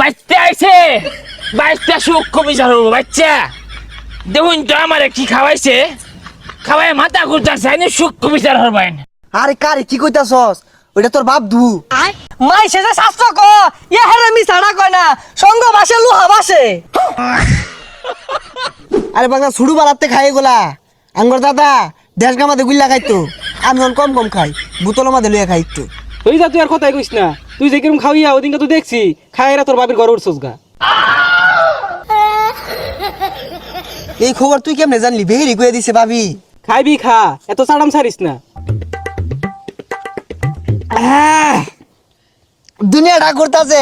বাচ্চা আইছে। বাচ্চা সূক্ষ্ম বিচার হব বাচ্চা দেখুন তো আমার কি খাওয়াইছে। খাওয়াই মাথা ঘুরতেছে আইনে সূক্ষ্ম বিচার হবেন আরে কারে কি কইতাছস? ওইটা তোর বাপ ধু মাই শেষে শাস্ত্র ক ইয়া হেরে মি ছাড়া কয় না সঙ্গ বাসে লুহা বাসে। আরে বাংলা ছুড়ু বাড়াতে খাই গোলা। আঙ্গর দাদা দেশ গামাতে গুল্লা খাইতো। আমি অন কম কম খাই বোতল মাঝে লইয়া খাই একটু। তুই যা তুই আর কথাই কইস না। তুই যে কিরম খাওয়াইয়া ওদিনকে তো দেখছি খাইরা তোর বাবির ঘর উঠছস গা। এই খবর তুই কেমনে জানলি? বেহেরি কয়ে দিছে ভাবি। খাইবি খা এত চাড়াম ছাড়িস না। দুনিয়া ডাক করতেছে।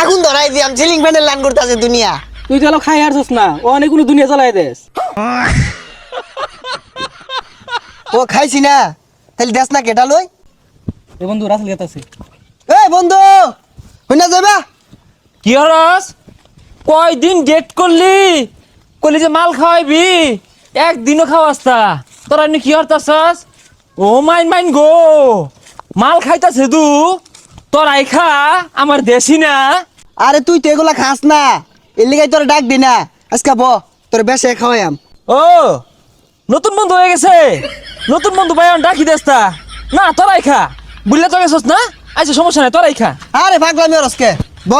আগুন ধরাই দিয়াম সিলিং ফ্যানের করতেছে দুনিয়া। তুই তো খাই হারছস না ও অনেকগুলো দুনিয়া জ্বালাই দেস। ও খাইছি না তাহলে দেশ না কেটা লই। এ বন্ধু রাসেল গেতাছে। এই বন্ধু হইনা যাবা? কি হরস? কয়দিন ডেট করলি? করলি যে মাল খাওয়াইবি একদিনও খাওয়াস তা তোরা এমনি কি হরতাছস? ও মাইন মাইন গো মাল খাইতাছে দু তোরাই খা আমার দেশি না। আরে তুই তো এগুলা খাস না এর লিগাই তোর ডাক দি না। আজকে ব তোর বেশে খাওয়াইম ও নতুন বন্ধু হয়ে গেছে। নতুন বন্ধু ভাই ডাকি দেস্তা না তোরাই খা। বুঝলে তো গেছস না? আচ্ছা সমস্যা নাই তোরাই খা। আরে পাগলামি ওরসকে ব।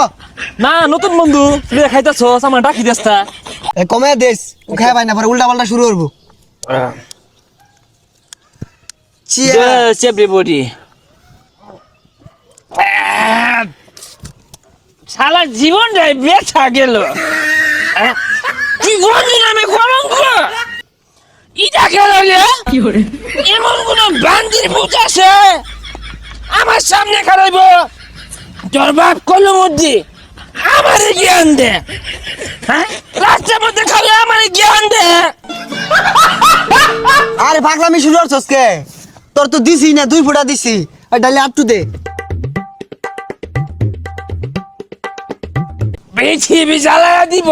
না নতুন বন্ধু তুই খাইতাছস আমার ডাকি দেস্তা এ কমে দেশ খাই পাই না পরে উল্টা পাল্টা শুরু করব। Cheers. Yes, everybody. সারা জীবনটাই বেছা গেল। জীবন নামে কলঙ্ক ইটা গেল এমন কোন বান্দির ভূত আছে আমার সামনে খারাইব তোর বাপ কলমদ্দি আমার জ্ঞান দে। হ্যাঁ? রাস্তার মধ্যে খাবে আমার জ্ঞান দে। আরে পাগলামি শুরু করছস কে তোর তো দিছি না দুই ফুটা দিছি। আর ডালে আটটু দে পৃথিবী জ্বালা দিব।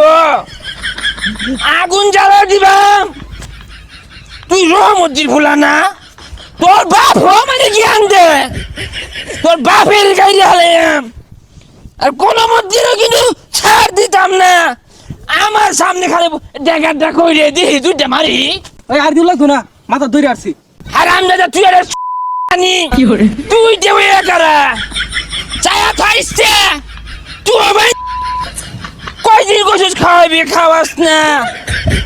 আগুন জ্বালা দিবাম তুই রহমতির ভুলা না তোর বাপ হো মানে জ্ঞান দে। তোর বাপের গাইলে হলাম। আর কোন মধ্যেও কিন্তু ছাড় দিতাম না। আমার সামনে খালি ডেকারটা কইরে দিহি দুইটা মারি। ওই আর দিও লাগতো না? মাথা ধরে আসছি আর আমরা তুই আর আনি তুই দেবে একারা। চায়া খাইছে তুই ভাই কয়দিন গোসুস খাওয়াবি খাওয়াস না।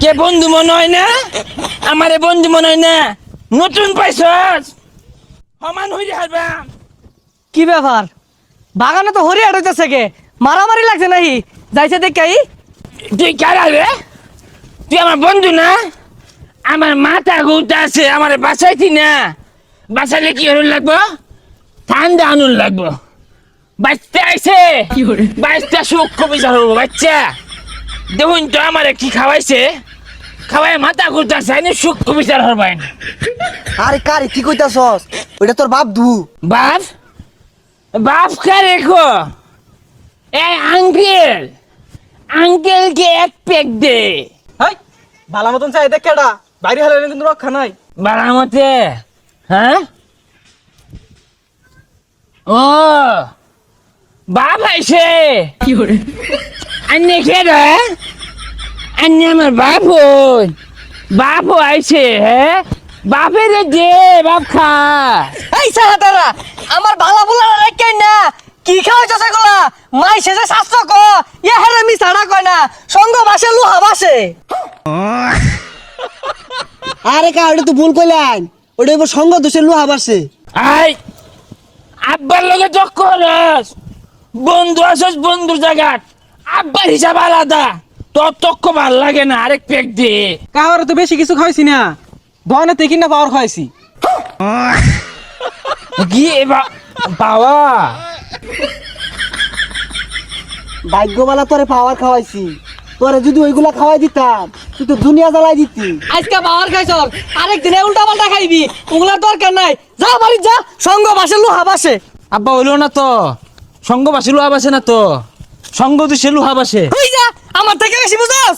কে বন্ধু মনে হয় না? আমারে বন্ধু মনে হয় না? নতুন পাইছস? সমান হইরে হারবাম কি ব্যাপার? বাগানে তো হরি আড়াইতেছে কে? মারামারি লাগছে নাহি যাইছে দেখাই তুই কারা রে? তুই আমার বন্ধু না? আমার মাথা ঘুরতে আছে আমার বাঁচাইতি না। বাঁচাইলে কি হরুন লাগবো? ঠান্ডা আনুন লাগবো। বাচ্চা আইছে। বাচ্চা বিচার হব বাচ্চা। দেখুন তো আমার কি খাওয়াইছে। খাওয়াই মাথা ঘুরতে আছে আইনে সূক্ষ্ম বিচার হরবাইন আরে কারে কি কইতাছস? ওইটা তোর বাপ ধু বাপ? বাপ কা রেখো এই আঙ্কেল। আঙ্কেলকে এক পেক দে। হাই ভালো মতন চাই দেখ কেডা? বাইরে হলে কিন্তু রক্ষা নাই। বারামতে হ্যাঁ? ও বাপ আইছে। কে রে আন্নে আমার বাপ হই বাপ আইছে হ্যাঁ? বাপের দে বাপ খা। এই সাহাতারা আমার বালা বুলা রেখে না? কি খাওয়াইছে গুলা মাই শেষে শাস্ত্র ক ইয়া হেরে মি ছাড়া কয় না। সঙ্গ বাসে লুহা বাসে। আরে কা ওটা তো ভুল কইলেন ওটা এবার সঙ্গ দোষে লোহা বাড়ছে আই আব্বার লগে চক্করস বন্ধু আসস বন্ধুর জায়গাত। আব্বার হিসাব আলাদা। তোর তক্ক ভালো লাগে না আরেক পেক দে। কাহার তো বেশি কিছু খাইছি না। দোকানে তেকি না পাওয়ার খাইছি কি বাবা। ভাগ্যবালা তোরে পাওয়ার খাওয়াইছি। তোরে যদি ওইগুলা খাওয়াই দিতাম তুই তো দুনিয়া জ্বালাই দিতি। আজকে পাওয়ার খাইছ আরেক দিনে উল্টা পাল্টা খাইবি। ওগুলার দরকার নাই। যা বাড়ি যা সঙ্গ বাসে লুহা বাসে। আব্বা হইল না তো। সঙ্গ বাসে লোহা বাসে না তো। সঙ্গ দিছে লোহা বাসে। হই যা আমার থেকে বেশি বুঝাস?